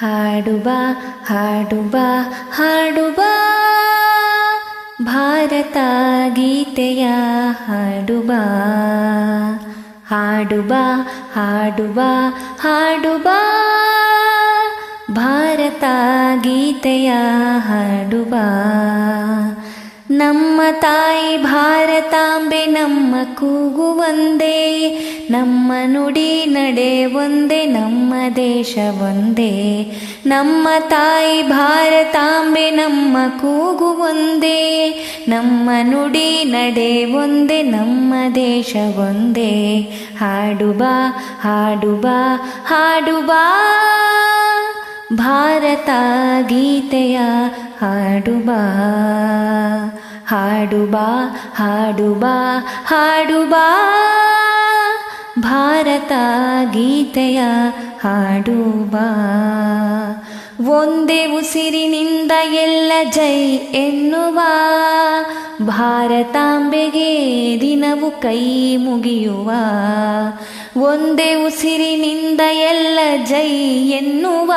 ಹಾಡುಬ ಹಾಡುವ ಹಾಡುವ. ಭಾರತ ಗೀತೆಯ ಹಾಡುವ ಹಾಡುವ ಹಾಡುವ ಹಾಡುವ. ಭಾರತ ಗೀತೆಯ ಹಾಡುಬ ನಮ್ಮ ತಾಯಿ ಭಾರತಾಂಬೆ ನಮ್ಮ ಕೂಗು ಒಂದೇ, ನಮ್ಮ ನುಡಿ ನಡೆ ಒಂದೇ, ನಮ್ಮ ದೇಶ ಒಂದೇ. ನಮ್ಮ ತಾಯಿ ಭಾರತಾಂಬೆ ನಮ್ಮ ಕೂಗು ಒಂದೇ, ನಮ್ಮ ನುಡಿ ನಡೆ ಒಂದೇ, ನಮ್ಮ ದೇಶ ಒಂದೇ. ಹಾಡುಬ ಹಾಡುಬ ಹಾಡುಬ ಭಾರತ ಗೀತೆಯ ಹಾಡುಬ ಹಾಡುಬ ಹಾಡು ಬಾ ಭಾರತ ಗೀತೆಯ ಹಾಡುಬಾ. ಒಂದೇ ಉಸಿರಿನಿಂದ ಎಲ್ಲ ಜೈ ಎನ್ನುವ ಭಾರತಾಂಬೆಗೆ ದಿನವು ಕೈ ಮುಗಿಯುವ. ಒಂದೇ ಉಸಿರಿನಿಂದ ಎಲ್ಲ ಜೈ ಎನ್ನುವ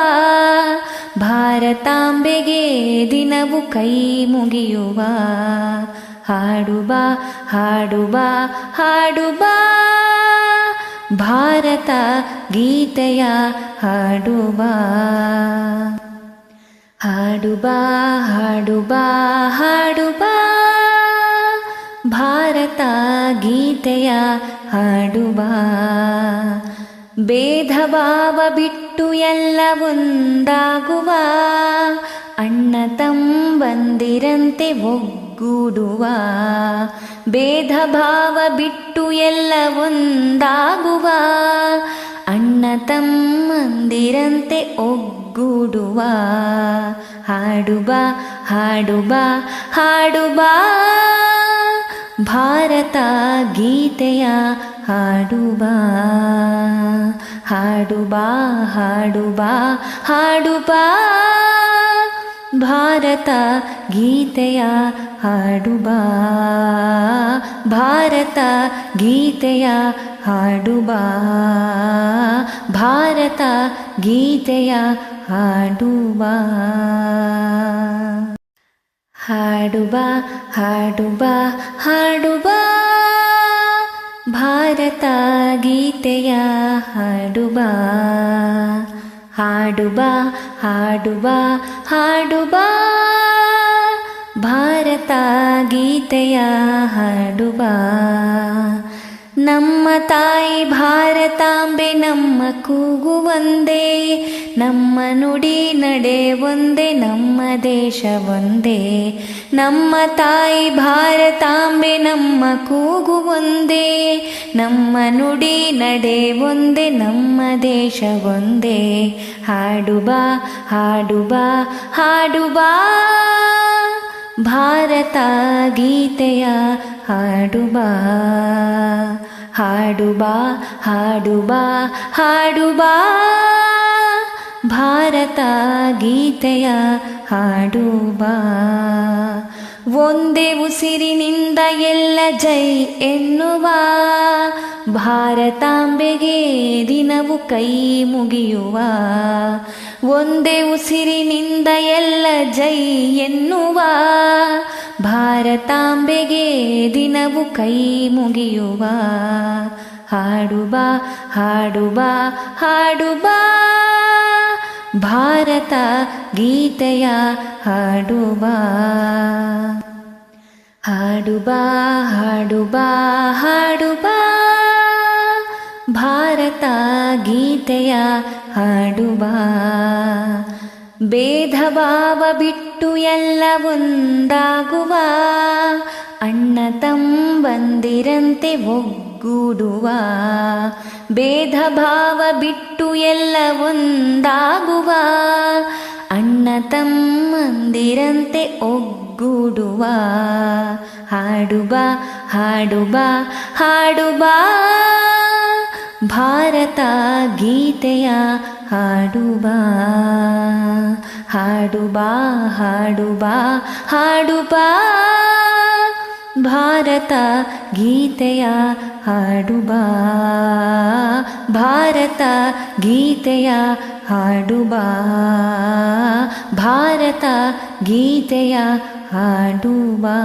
ಭಾರತಾಂಬೆಗೆ ದಿನವು ಕೈ ಮುಗಿಯುವ. ಹಾಡುಬ ಹಾಡುಬ ಹಾಡುಬ ಭಾರತ ಗೀತೆಯ ಹಾಡುಬ ಹಾಡುಬ ಹಾಡುಬ ಹಾಡುಬ ಭಾರತ ಗೀತೆಯ ಹಾಡುಬ ಭೇದ ಭಾವ ಬಿಟ್ಟು ಎಲ್ಲ ಒಂದಾಗುವ. ಅಣ್ಣ ತಂಬಂದಿರಂತೆ ಒಗ್ಗೂಡುವ. ಭೇದ ಭಾವ ಬಿಟ್ಟು ಎಲ್ಲ ಒಂದಾಗುವ. ಅಣ್ಣ ತಮ್ಮಂದಿರಂತೆ ಒಗ್ಗೂಡುವ. ಹಾಡುಬ ಹಾಡುಬ ಹಾಡುಬ. ಭಾರತ ಗೀತೆಯ ಹಾಡುಬ. ಹಾಡುಬ ಹಾಡು ಬಾ ಭಾರತ ಗೀತೆಯ ಹಾಡುಬ. ಭಾರತ ಗೀತೆಯ ಹಾಡುಬ. ಭಾರತ ಗೀತೆಯ ಹಾಡುಬಾ. ಹಾಡುಬಾ ಹಾಡುಬಾ, ಹಾಡುಬ. ಭಾರತ ಗೀತೆಯ ಹಾಡುವ. ಹಾಡುವ ಹಾಡುವ ಹಾಡುವ. ಭಾರತ ಗೀತೆಯ ಹಾಡುಬ ನಮ್ಮ ತಾಯಿ ಭಾರತಾಂಬೆ ನಮ್ಮ ಕೂಗು ಒಂದೇ, ನಮ್ಮ ನುಡಿ ನಡೆ ಒಂದೇ, ನಮ್ಮ ದೇಶ ಒಂದೇ. ನಮ್ಮ ತಾಯಿ ಭಾರತಾಂಬೆ ನಮ್ಮ ಕೂಗು ಒಂದೇ, ನಮ್ಮ ನುಡಿ ನಡೆ ಒಂದೇ, ನಮ್ಮ ದೇಶ ಒಂದೇ. ಹಾಡುಬ ಹಾಡುಬ ಹಾಡುಬ ಭಾರತ ಗೀತೆಯ ಹಾಡುಬ ಹಾಡುಬ, ಹಾಡುಬಾ ಹಾಡುಬಾ. ಭಾರತ ಗೀತೆಯ ಹಾಡುಬಾ. ಒಂದೇ ಉಸಿರಿನಿಂದ ಎಲ್ಲ ಜೈ ಎನ್ನುವ ಭಾರತಾಂಬೆಗೆ ದಿನವು ಕೈ ಮುಗಿಯುವ. ಒಂದೇ ಉಸಿರಿನಿಂದ ಎಲ್ಲ ಜೈ ಎನ್ನುವ ಭಾರತಾಂಬೆಗೆ ದಿನವು ಕೈ ಮುಗಿಯುವ. ಹಾಡುಬ ಹಾಡುಬ ಹಾಡುಬ. ಭಾರತ ಗೀತೆಯ ಹಾಡುಬ. ಹಾಡುಬ ಹಾಡುಬ ಹಾಡುಬ. ಭಾರತ ಗೀತೆಯ ಹಾಡುಬ. ಭೇದ ಭಾವ ಬಿಟ್ಟು ಎಲ್ಲ ಒಂದಾಗುವ ಅಣ್ಣ ತಂಬಂದಿರಂತೆ ಒಗ್ಗೂಡುವ ಭೇದ ಭಾವ ಬಿಟ್ಟು ಎಲ್ಲ ಒಂದಾಗುವ ಅಣ್ಣ ತಮ್ಮಂದಿರಂತೆ ಒಗ್ಗೂಡುವ. ಹಾಡುಬ ಹಾಡುಬ ಹಾಡುಬ, ಭಾರತ ಗೀತೆಯ ಹಾಡುಬ ಹಾಡುಬ ಹಾಡುಬ ಹಾಡುಬ. ಭಾರತ ಗೀತೆಯ ಹಾಡುಬಾ ಭಾರತ ಗೀತೆಯ ಹಾಡುಬಾ. ಭಾರತ ಗೀತೆಯ ಹಾಡುಬಾ.